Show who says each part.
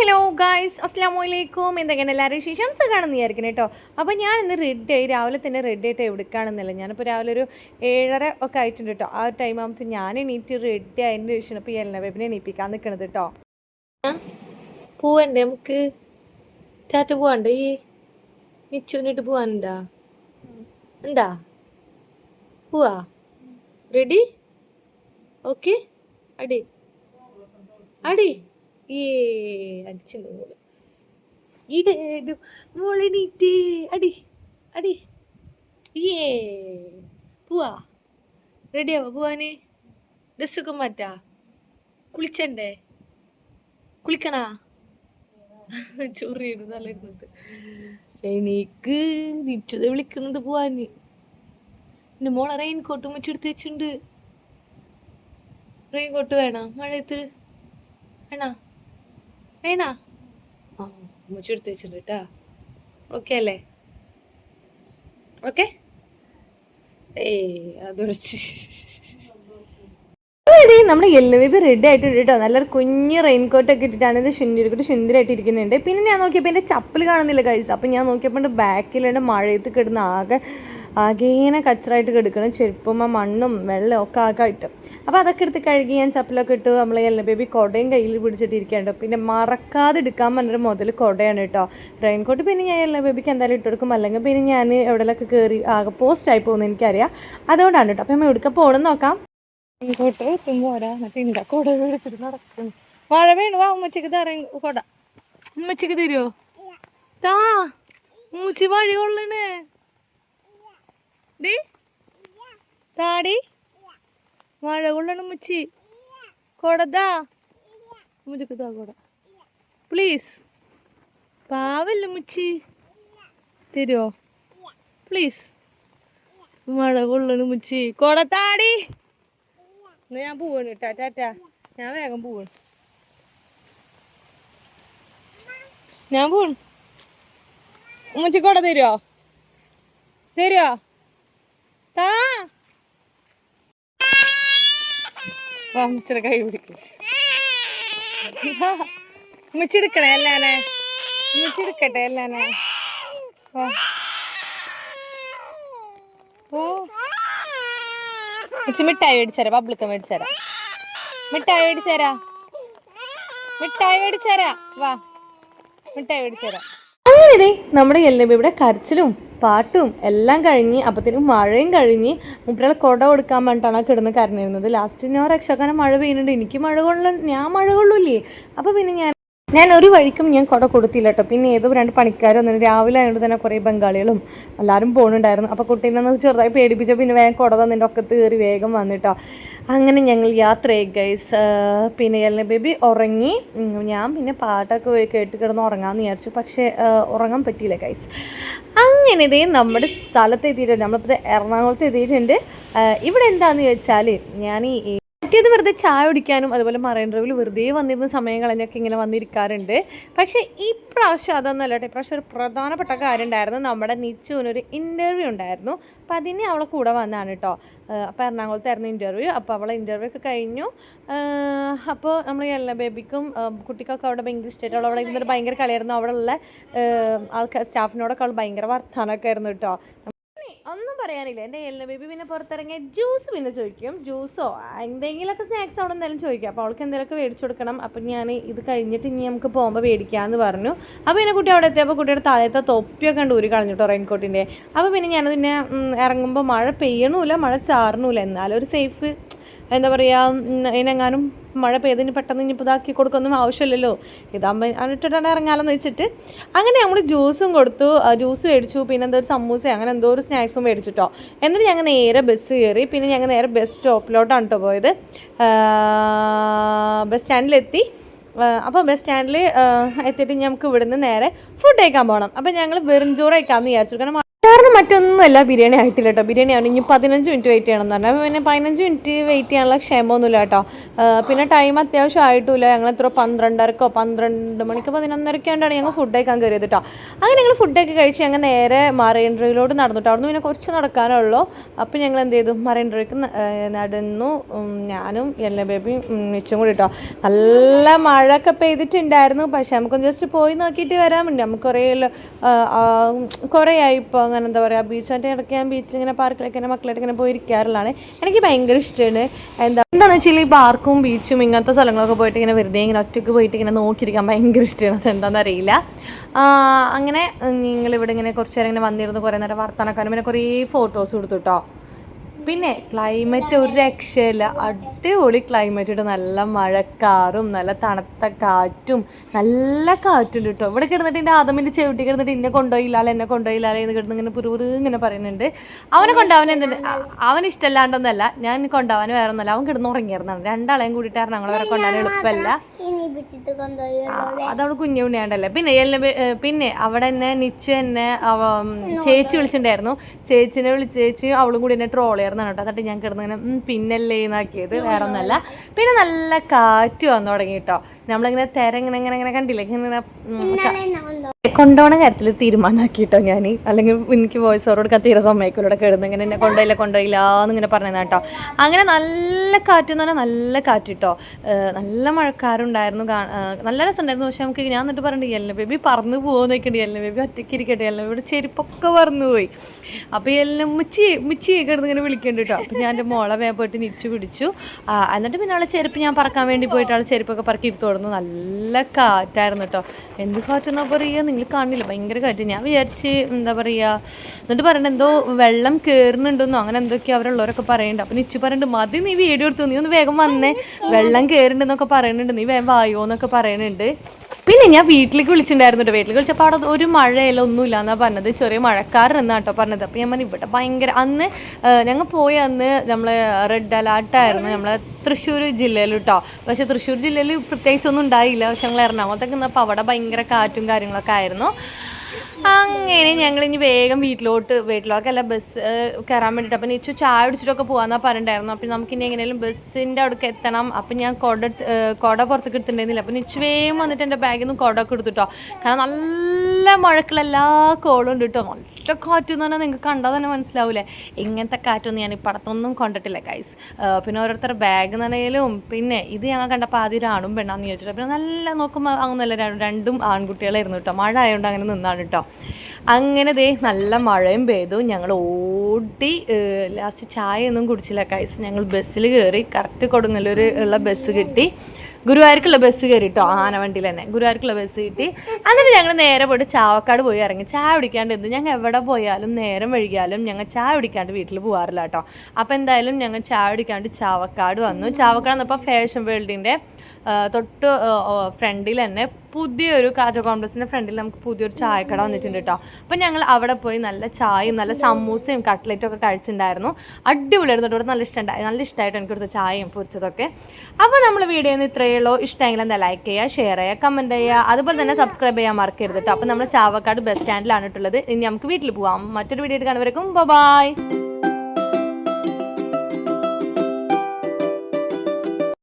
Speaker 1: Hello guys അസ്സാം വലൈക്കും എന്തൊക്കെയാണ് എല്ലാവരും വിശേഷം? സുഖമാണെന്ന് വിചാരിക്കണം കേട്ടോ. അപ്പോൾ ഞാൻ ഇന്ന് റെഡി ആയി രാവിലെ തന്നെ റെഡ് ആയിട്ട് എവിടേക്കാണെന്നില്ല ഞാനിപ്പോൾ രാവിലെ ഒരു ഏഴര ഒക്കെ ആയിട്ടുണ്ട് കേട്ടോ. ആ ടൈം ആകുമ്പോൾ ഞാൻ എണീറ്റ് റെഡി ആയതിന്റെ ശേഷം ഇപ്പോൾ എല്ലാ വെബിനെ എണീപ്പിക്കാൻ നിൽക്കണത് കേട്ടോ. പോവണ്ടേ നമുക്ക്? ചാറ്റ പോവാണ്ടേ? ഈ നിച്ചുവിനിട്ട് പോവാനുണ്ടാ? ഉണ്ടാ? പോവാ. റെഡി ഓക്കെ അടി. അടി. ഏ അടിച്ചിട്ടുണ്ട് മോൾ. ഈടേരു മോളെണീറ്റേ അടി അടി. ഏ പോവാ. റെഡിയാവാ പോവാന്. ഡ്രസ്സൊക്കെ മാറ്റാ. കുളിച്ചണ്ടേ? കുളിക്കണാ? ചൊറിയാണ് നല്ല ഇരുന്നിട്ട്. എനിക്ക് നിറ്റത് വിളിക്കുന്നുണ്ട് പോവാന്. എന്റെ മോളെ റെയിൻ കോട്ട് മുച്ചെടുത്ത് വെച്ചിട്ടുണ്ട്. റെയിൻ കോട്ട് വേണോ? മഴയത്ത്? വേണോ? വേണോ? ആ മുച്ചെടുത്ത് വെച്ചിട്ടുണ്ട് കേട്ടാ. ഓക്കെ അല്ലേ? ഓക്കെ ഏ അതൊഴിച്ച് നമ്മൾ നമ്മുടെ യെല്ലോ ബേബി റെഡി ആയിട്ട് കേട്ടോ. നല്ലൊരു കുഞ്ഞ് റെയിൻ കോട്ട് ഒക്കെ ഇട്ടിട്ടാണ് ഇത് ഷിന്തിരിക്കിട്ട് ഷിന്തിരായിട്ട് ഇരിക്കുന്നുണ്ട്. പിന്നെ ഞാൻ നോക്കിയപ്പോൾ എന്റെ ചപ്പൽ കാണുന്നില്ല കഴിച്ചു അപ്പം ഞാൻ നോക്കിയപ്പോൾ എന്റെ ബാക്കിലുണ്ട് മഴയത്ത് കിടന്ന് ആകെ ആകേനെ കച്ചറായിട്ട് കിടക്കണം ചെരുപ്പുമ്മ മണ്ണും വെള്ളം ഒക്കെ ആകെ ആയിട്ട്. അപ്പോൾ അതൊക്കെ എടുത്ത് കഴുകി ഞാൻ ചപ്പലൊക്കെ ഇട്ട് നമ്മൾ യെല്ലോ ബേബി കുടയും കയ്യിൽ പിടിച്ചിട്ടിരിക്കുകയുണ്ട് പിന്നെ മറക്കാതെ എടുക്കാൻ പറഞ്ഞൊരു മുതൽ കുടയാണ് കേട്ടോ. റെയിൻ കോട്ട് പിന്നെ ഞാൻ യെല്ലോ ബേബിക്ക് എന്തായാലും ഇട്ട് കൊടുക്കും. അല്ലെങ്കിൽ പിന്നെ ഞാൻ എവിടെയൊക്കെ കയറി ആകെ പോസ്റ്റായി പോകുന്നത് എനിക്കറിയാം. അതുകൊണ്ടാണ് കേട്ടോ. അപ്പം നമ്മൾ എടുക്കാൻ പോകണം നോക്കാം. ഇങ്ങോട്ട് എത്തുമ്പോൾ ഒരാ എന്നിട്ട് ഇണ്ട കുട പിടിച്ചിട്ട് നടക്കുന്നു മഴ വീണ് വാ ഉമ്മച്ചക്ക് തറയും കൊട. ഉമ്മച്ചക്ക് തരുമോ താ ഉമ്മച്ചി വഴി കൊള്ളണേ. ഡി? താടി? മഴ കൊള്ളണം മുച്ചി കൊടതാ? ഉമ്മച്ചിക്ക് താ കൊട. പ്ലീസ്. പാവല്ല മുച്ചി തരുമോ പ്ലീസ്. മഴ കൊള്ളണം മുച്ചി കൊടത്താടി താടി. എന്നാ ഞാൻ പോവാണ് കേട്ടാ ടാറ്റാ ഞാൻ വേഗം പോവാണ്. ഞാൻ പോവാണ്. കൊട തരുമോ തരുമോ താ വാ ഉമ്മച്ചിയുടെ കൈ പിടിക്കും. ഉമ്മച്ചി എടുക്കണേ എല്ലാനെ ഉമ്മച്ചി എടുക്കട്ടെ എല്ലാനെ ഓ. മിച്ചി മിഠായി മേടിച്ചരാ പബ്ലിക്ക് മേടിച്ചരാ മിഠായി മേടിച്ചരാ മിഠായി മേടിച്ചരാ വാ. മിഠായി മേടിച്ചരാ അങ്ങനെ ഇതേ നമ്മുടെ ഇവിടെ കരച്ചിലും പാട്ടും എല്ലാം കഴിഞ്ഞ് അപ്പത്തേനും മഴയും കഴിഞ്ഞ് മുപ്പിലെ കുട കൊടുക്കാൻ വേണ്ടിയിട്ടാണ് കിടന്ന് കരഞ്ഞിരുന്നത്. ലാസ്റ്റ് ഞാൻ രക്ഷക്കാരൻ മഴ പെയ്യുന്നുണ്ട്. എനിക്ക് മഴ കൊള്ളു ഞാൻ മഴ കൊള്ളൂല്ലേ? അപ്പോൾ പിന്നെ ഞാൻ ഞാൻ ഒരു വഴിക്കും ഞാൻ കുട കൊടുത്തില്ല കേട്ടോ പിന്നെ ഏതോ രണ്ട് പണിക്കാർ വന്നിട്ട് രാവിലെ ആയതുകൊണ്ട് തന്നെ കുറേ ബംഗാളികളും എല്ലാവരും പോകുന്നുണ്ടായിരുന്നു അപ്പോൾ കുട്ടീനെ ഒന്ന് ചെറുതായി പേടിപ്പിച്ചോ പിന്നെ വേഗം കുട തന്നിന്റെ ഒക്കെ കയറി വേഗം വന്നിട്ടോ. അങ്ങനെ ഞങ്ങൾ യാത്രയായി ഗൈസ് പിന്നെ എല്ലാം ബേബി ഉറങ്ങി. ഞാൻ പിന്നെ പാട്ടൊക്കെ കേട്ട് കിടന്ന് ഉറങ്ങാമെന്ന് വിചാരിച്ചു. പക്ഷേ ഉറങ്ങാൻ പറ്റിയില്ല ഗൈസ് അങ്ങനെ ഇതേ നമ്മുടെ സ്ഥലത്ത് എത്തിയിട്ടുണ്ട് നമ്മളിപ്പോൾ എറണാകുളത്ത് എത്തിയിട്ടുണ്ട് ഇവിടെ എന്താണെന്ന് ചോദിച്ചാൽ ഞാൻ ഈ മറ്റേത് വെറുതെ ചായ കുടിക്കാനും അതുപോലെ മറൈൻ ഡ്രൈവിൽ വെറുതെ വന്നിരുന്ന സമയം കളഞ്ഞൊക്കെ ഇങ്ങനെ വന്നിരിക്കാറുണ്ട്. പക്ഷേ ഈ പ്രാവശ്യം അതൊന്നും അല്ല കേട്ടോ. ഇപ്രാവശ്യം ഒരു പ്രധാനപ്പെട്ട കാര്യം ഉണ്ടായിരുന്നു. നമ്മുടെ നിച്ചുവിനൊരു ഇന്റർവ്യൂ ഉണ്ടായിരുന്നു. അപ്പോൾ അതിന് അവളെ കൂടെ വന്നതാണ് കേട്ടോ. അപ്പോൾ എറണാകുളത്തായിരുന്നു ഇന്റർവ്യൂ അപ്പോൾ അവളെ ഇന്റർവ്യൂ ഒക്കെ കഴിഞ്ഞു. അപ്പോൾ നമ്മൾ എല്ലാ ബേബിക്കും കുട്ടിക്കൊക്കെ അവിടെ ഭയങ്കര ഇഷ്ടമായിട്ട് അവൾ അവിടെ ഇരുന്നൊരു ഭയങ്കര കളിയായിരുന്നു. അവിടെ ഉള്ള ആൾക്കാർ സ്റ്റാഫിനോടൊക്കെ അവൾ ഭയങ്കര വർത്തമാനമൊക്കെ ആയിരുന്നു കേട്ടോ. ഒന്നും പറയാനില്ല. എന്റെ എല്ല ബേബി പിന്നെ പുറത്തിറങ്ങിയ ജ്യൂസ് പിന്നെ ചോദിക്കും. ജ്യൂസോ എന്തെങ്കിലുമൊക്കെ സ്നാക്സ് അവിടെ എന്തായാലും ചോദിക്കും. അപ്പോൾ അവൾക്ക് എന്തെങ്കിലുമൊക്കെ മേടിച്ചു കൊടുക്കണം. അപ്പം ഞാൻ ഇത് കഴിഞ്ഞിട്ട് ഇനി നമുക്ക് പോകുമ്പോൾ മേടിക്കാമെന്ന് പറഞ്ഞു. അപ്പോൾ പിന്നെ കുട്ടി അവിടെ എത്തിയപ്പോൾ കുട്ടിയുടെ താഴത്തെ തൊപ്പിയൊക്കെ ഉണ്ട് ഊരി കളഞ്ഞിട്ടോ റെയിൻകോട്ടിന്റെ. അപ്പോൾ പിന്നെ ഞാൻ പിന്നെ ഇറങ്ങുമ്പോൾ മഴ പെയ്യണമില്ല മഴ ചാറണമില്ല എന്നാലും ഒരു സേഫ് എന്താ പറയുക അതിനെങ്ങാനും മഴ പെയ്തതിന് പെട്ടെന്ന് ഇനി ഇതാക്കി കൊടുക്കൊന്നും ആവശ്യമില്ലല്ലോ. ഇതാകുമ്പോൾ അതിട്ടിട്ടാണ് ഇറങ്ങാമെന്ന് വെച്ചിട്ട് അങ്ങനെ നമ്മൾ ജ്യൂസും കൊടുത്തു ജ്യൂസ് മേടിച്ചു പിന്നെ എന്തോ ഒരു സമൂസ അങ്ങനെ എന്തോ ഒരു സ്നാക്സും മേടിച്ചിട്ടോ എന്നിട്ട് ഞങ്ങൾ നേരെ ബസ് കയറി പിന്നെ ഞങ്ങൾ നേരെ ബസ് സ്റ്റോപ്പിലോട്ടാണ് കേട്ടോ പോയത്. ബസ് സ്റ്റാൻഡിലെത്തി അപ്പോൾ ബസ് സ്റ്റാൻഡിൽ എത്തിയിട്ട് നമുക്ക് ഇവിടുന്ന് നേരെ ഫുഡ് കഴിക്കാൻ പോകണം അപ്പോൾ ഞങ്ങൾ വെറും ചോറ് കഴിക്കാമെന്ന് വിചാരിച്ചു. കാരണം മറ്റൊന്നുമല്ല ബിരിയാണി ആയിട്ടില്ല കേട്ടോ ബിരിയാണി ആണ്. ഇനി പതിനഞ്ച് മിനിറ്റ് വെയിറ്റ് ചെയ്യണം എന്ന് പറഞ്ഞാൽ പിന്നെ പതിനഞ്ച് മിനിറ്റ് വെയിറ്റ് ചെയ്യാനുള്ള ക്ഷമമൊന്നുമില്ല കേട്ടോ പിന്നെ ടൈം അത്യാവശ്യം ആയിട്ടില്ല. ഞങ്ങൾ എത്ര പന്ത്രണ്ടരക്കോ പന്ത്രണ്ട് മണിക്കോ പതിനൊന്നരക്കാണ്ടാണ് ഞങ്ങൾ ഫുഡ് കഴിക്കാൻ കയറിയത് കേട്ടോ അങ്ങനെ ഞങ്ങൾ ഫുഡൊക്കെ കഴിച്ച് ഞങ്ങൾ നേരെ മറൈൻ ഡ്രൈവിലോട്ട് നടന്നു കേട്ടോ അവിടുന്ന് പിന്നെ കുറച്ച് നടക്കാനുള്ളൂ. അപ്പോൾ ഞങ്ങൾ എന്ത് ചെയ്തു? മറൈൻ ഡ്രൈവ്ക്ക് നടന്നു. ഞാനും എല്ലാ ബേബിയും മിച്ചും കൂടി കേട്ടോ നല്ല മഴയൊക്കെ പെയ്തിട്ടുണ്ടായിരുന്നു. പക്ഷേ നമുക്കൊന്ന് ജസ്റ്റ് പോയി നോക്കിയിട്ട് വരാമുണ്ട് നമുക്ക് കുറേ കുറേ ആയി ഇപ്പോൾ അങ്ങനെ എന്താ ബീച്ചായിട്ട് ഇടയ്ക്ക് ഞാൻ ബീച്ചിൽ ഇങ്ങനെ പാർക്കിലൊക്കെ ഇങ്ങനെ മക്കളായിട്ട് ഇങ്ങനെ പോയി ഇരിക്കാറുള്ളതാണ് എനിക്ക് ഭയങ്കര ഇഷ്ടമാണ് എന്താ എന്താണെന്ന് വെച്ചാൽ ഈ പാർക്കും ബീച്ചും ഇങ്ങനത്തെ സ്ഥലങ്ങളൊക്കെ പോയിട്ട് ഇങ്ങനെ വെറുതെ ഇങ്ങനെ ഒറ്റയ്ക്ക് പോയിട്ട് ഇങ്ങനെ നോക്കിയിരിക്കാൻ ഭയങ്കര ഇഷ്ടമാണ് അത് എന്താണെന്ന് അറിയില്ല അങ്ങനെ നിങ്ങളിവിടെ ഇങ്ങനെ കുറച്ച് നേരം ഇങ്ങനെ വന്നിരുന്നു കുറേ നേരം വർത്താനക്കാനും പിന്നെ കുറേ ഫോട്ടോസ് കൊടുത്തു കേട്ടോ പിന്നെ ക്ലൈമറ്റ് ഒരു രക്ഷയില്ല. അടിപൊളി ക്ലൈമറ്റ് ഇട്ട് നല്ല മഴക്കാറും നല്ല തണുത്ത കാറ്റും നല്ല കാറ്റും കേട്ടോ ഇവിടെ കിടന്നിട്ട് എന്റെ ആദമിന്റെ ചെവിട്ടി കിടന്നിട്ട് എന്നെ കൊണ്ടുപോയില്ലാലോ എന്നെ കൊണ്ടുപോയില്ലാലോ എന്ന് കിടന്ന് ഇങ്ങനെ പുരൂറ് ഇങ്ങനെ പറയുന്നുണ്ട്. അവനെ കൊണ്ടാവനെ എന്തിന്? അവൻ ഇഷ്ടമല്ലാണ്ടൊന്നല്ല ഞാൻ കൊണ്ടുപോകാൻ വേറെ ഒന്നല്ല അവൻ കിടന്ന് ഉറങ്ങിയിരുന്നാണ് രണ്ടാളെയും കൂടിയിട്ടായിരുന്നു ഞങ്ങൾ വരെ കൊണ്ടുപോകാൻ എളുപ്പമല്ല. അതവിടെ കുഞ്ഞു ഉണ്ണിയാണ്ടല്ലേ. പിന്നെ എല്ലാം പിന്നെ അവിടെ തന്നെ നിച്ചു എന്നെ ചേച്ചി വിളിച്ചിട്ടുണ്ടായിരുന്നു. ചേച്ചിനെ വിളിച്ച് ചേച്ചി അവളും കൂടി എന്നെ ട്രോൾ ചെയ്യുന്നതാണ് കേട്ടോ എന്നിട്ട് ഞാൻ കിടന്നിങ്ങനെ പിന്നല്ലേ എന്നാക്കിയത്. വേറെ ഒന്നല്ല പിന്നെ നല്ല കാറ്റ് വന്നു തുടങ്ങി കേട്ടോ നമ്മളിങ്ങനെ തര ഇങ്ങനെ ഇങ്ങനെ ഇങ്ങനെ കണ്ടില്ലേ? ഇങ്ങനെ ഉം, ക-
Speaker 2: എന്നെ കൊണ്ടുപോയി
Speaker 1: കൊണ്ടുപോകണ കാര്യത്തിൽ തീരുമാനമാക്കിട്ടോ ഞാൻ അല്ലെങ്കിൽ എനിക്ക് വോയിസ് ഓവർ കൊടുക്കാൻ തീരെ സമ്മതിക്കില്ല ഇവിടെ കിടന്ന് ഇങ്ങനെ എന്നെ കൊണ്ടുപോയില്ല കൊണ്ടുപോയില്ല എന്നിങ്ങനെ പറഞ്ഞതാണ് കേട്ടോ അങ്ങനെ നല്ല കാറ്റ് എന്ന് പറഞ്ഞാൽ നല്ല കാറ്റ് കേട്ടോ നല്ല മഴക്കാരുണ്ടായിരുന്നു നല്ല രസമുണ്ടായിരുന്നു. പക്ഷെ നമുക്ക് ഞാൻ എന്നിട്ട് പറഞ്ഞിട്ട് എല്ലാം ബേബി പറന്ന് പോകുമെന്ന് നോക്കണ്ടി എല്ലാം ബേബി ഒറ്റയ്ക്ക് ഇരിക്കട്ടെ. എല്ലാം ഇവിടെ ചെരുപ്പൊക്കെ പറന്നു പോയി. അപ്പോൾ എല്ലാം മുച്ചി മുച്ചി കിടന്ന് ഇങ്ങനെ വിളിക്കേണ്ടി കേട്ടോ അപ്പോൾ ഞാൻ എന്റെ മോളെ വേ പോയിട്ട് നിച്ചു പിടിച്ചു. എന്നിട്ട് പിന്നെ ആളെ ചെരുപ്പ് ഞാൻ പറക്കാൻ വേണ്ടി പോയിട്ട് ആളെ ചെരുപ്പൊക്കെ പറക്കി എടുത്തു കൊടുന്നു നല്ല കാറ്റായിരുന്നു കേട്ടോ എന്ത് കാറ്റെന്നാ പറയുക നിങ്ങൾ കാണില്ല. ഭയങ്കര കാറ്റ്. ഞാൻ വിചാരിച്ച് എന്താ പറയുക എന്നിട്ട് പറയണ്ട എന്തോ വെള്ളം കയറുന്നുണ്ടെന്നോ അങ്ങനെ എന്തൊക്കെയോ അവരുള്ളവരൊക്കെ പറയുന്നുണ്ട് അപ്പൊ നിച്ചു പറയുന്നുണ്ട് മതി നീ വീഡിയോ എടുത്തു നീ ഒന്ന് വേഗം വന്നേ. വെള്ളം കയറുന്നുണ്ടെന്നൊക്കെ പറയുന്നുണ്ട് നീ വേഗം വായോ എന്നൊക്കെ പറയുന്നുണ്ട് പിന്നെ ഞാൻ വീട്ടിലേക്ക് വിളിച്ചിട്ടുണ്ടായിരുന്നു കേട്ടോ വീട്ടിലേക്ക് വിളിച്ചപ്പോൾ അവിടെ ഒരു മഴയില്ല ഒന്നുമില്ല എന്നാ പറഞ്ഞത്. ചെറിയ മഴക്കാരൻ കേട്ടോ പറഞ്ഞത്. അപ്പോൾ ഞാൻ ഇവിടെ ഭയങ്കര അന്ന് ഞങ്ങൾ പോയ അന്ന് നമ്മൾ റെഡ് അലേർട്ടായിരുന്നു നമ്മളെ തൃശ്ശൂർ ജില്ലയിൽ കേട്ടോ പക്ഷേ തൃശ്ശൂർ ജില്ലയിൽ പ്രത്യേകിച്ചൊന്നും ഉണ്ടായില്ല. പക്ഷെ ഞങ്ങൾ എറണാകുളത്തൊക്കെ നിന്നപ്പോൾ അവിടെ ഭയങ്കര കാറ്റും കാര്യങ്ങളൊക്കെ ആയിരുന്നു. അങ്ങനെ ഞങ്ങൾ ഇനി വേഗം വീട്ടിലോട്ട് വീട്ടിലോട്ടല്ല ബസ് കയറാൻ വേണ്ടിയിട്ട് അപ്പം ഇച്ചു ചായ അടിച്ചിട്ടൊക്കെ പോകാന്നാ പറഞ്ഞിട്ടുണ്ടായിരുന്നു. അപ്പം നമുക്ക് ഇനി എങ്ങനെയാലും ബസ്സിന്റെ അവിടേക്ക് എത്തണം. അപ്പം ഞാൻ കുട കുട പുറത്തേക്ക് എടുത്തിട്ടുണ്ടായിരുന്നില്ല. അപ്പം ഇച്ചു വേഗം വന്നിട്ട് എന്റെ ബാഗിൽ നിന്ന് കുടമൊക്കെ എടുത്തിട്ടോ. കാരണം നല്ല മഴക്കുള്ള എല്ലാ കോളും ഉണ്ട് കേട്ടോ നല്ല കാറ്റ് എന്ന് പറഞ്ഞാൽ നിങ്ങൾക്ക് കണ്ടാൽ തന്നെ മനസ്സിലാവൂലേ. ഇങ്ങനത്തെ കാറ്റൊന്നും ഞാൻ ഈ പടത്തൊന്നും കണ്ടിട്ടില്ല ഗൈസ് പിന്നെ ഓരോരുത്തരുടെ ബാഗ് നനയിലും പിന്നെ ഇത് ഞങ്ങൾ കണ്ടപ്പോൾ ആദ്യം ഒരു ആണും പെണ്ണാന്ന് ചോദിച്ചിട്ട്. പിന്നെ നല്ല നോക്കുമ്പോൾ അങ്ങനല്ല രണ്ടും ആൺകുട്ടികളായിരുന്നു കേട്ടോ മഴ ആയതുകൊണ്ട് അങ്ങനെ നിന്നാണ് കേട്ടോ അങ്ങനെ ദേ നല്ല മഴയും പെയ്തു. ഞങ്ങൾ ഓടി ലാസ്റ്റ് ചായ ഒന്നും കുടിച്ചില്ല കൈസ് ഞങ്ങൾ ബസ്സിൽ കയറി കറക്റ്റ് കൊടുങ്ങല്ലൂർ ഉള്ള ബസ് കിട്ടി. ഗുരുവായൂർക്കുള്ള ബസ് കയറി കേട്ടോ ആനവണ്ടിയിൽ തന്നെ. ഗുരുവായൂർക്കുള്ള ബസ് കിട്ടി. എന്നിട്ട് ഞങ്ങൾ നേരെ പോയിട്ട് ചാവക്കാട് പോയി ഇറങ്ങി. ചായ കുടിക്കാണ്ട് എന്ത്? ഞങ്ങൾ എവിടെ പോയാലും നേരം വൈകിയാലും ഞങ്ങൾ ചായ കുടിക്കാണ്ട് വീട്ടിൽ പോകാറില്ല കേട്ടോ. അപ്പോൾ എന്തായാലും ഞങ്ങൾ ചായ കുടിക്കാണ്ട് ചാവക്കാട് വന്നു. ചാവക്കാട് വന്നപ്പോൾ ഫാഷൻ വേൾഡിന്റെ തൊട്ട് ഫ്രണ്ടിൽ തന്നെ പുതിയൊരു കാജ കോംപ്ലക്സിന്റെ ഫ്രണ്ടിൽ നമുക്ക് പുതിയൊരു ചായക്കട വന്നിട്ടുണ്ട് കേട്ടോ. അപ്പം ഞങ്ങൾ അവിടെ പോയി നല്ല ചായയും നല്ല സമൂസയും കട്ട്ലറ്റും ഒക്കെ കഴിച്ചിട്ടുണ്ടായിരുന്നു. അടിപൊളിയായിരുന്നു ഇവിടെ നല്ല ഇഷ്ടമുണ്ടായി നല്ല ഇഷ്ടമായിട്ട് എനിക്ക് കൊടുത്ത ചായയും പൊരിച്ചതൊക്കെ. അപ്പോൾ നമ്മൾ വീഡിയോ നിന്ന് ഇത്രയേ ഉള്ളൂ. ഇഷ്ടമെങ്കിൽ എന്താ ലൈക്ക് ചെയ്യുക ഷെയർ ചെയ്യുക കമന്റ് ചെയ്യുക. അതുപോലെ തന്നെ സബ്സ്ക്രൈബ് ചെയ്യാൻ മറക്കരുത് കേട്ടോ. അപ്പോൾ നമ്മൾ ചാവക്കാട് ബസ് സ്റ്റാൻഡിലാണ് ഇട്ടുള്ളത്. ഇനി നമുക്ക് വീട്ടിൽ പോകാം മറ്റൊരു വീഡിയോ കാണുവരേക്കും ബൈ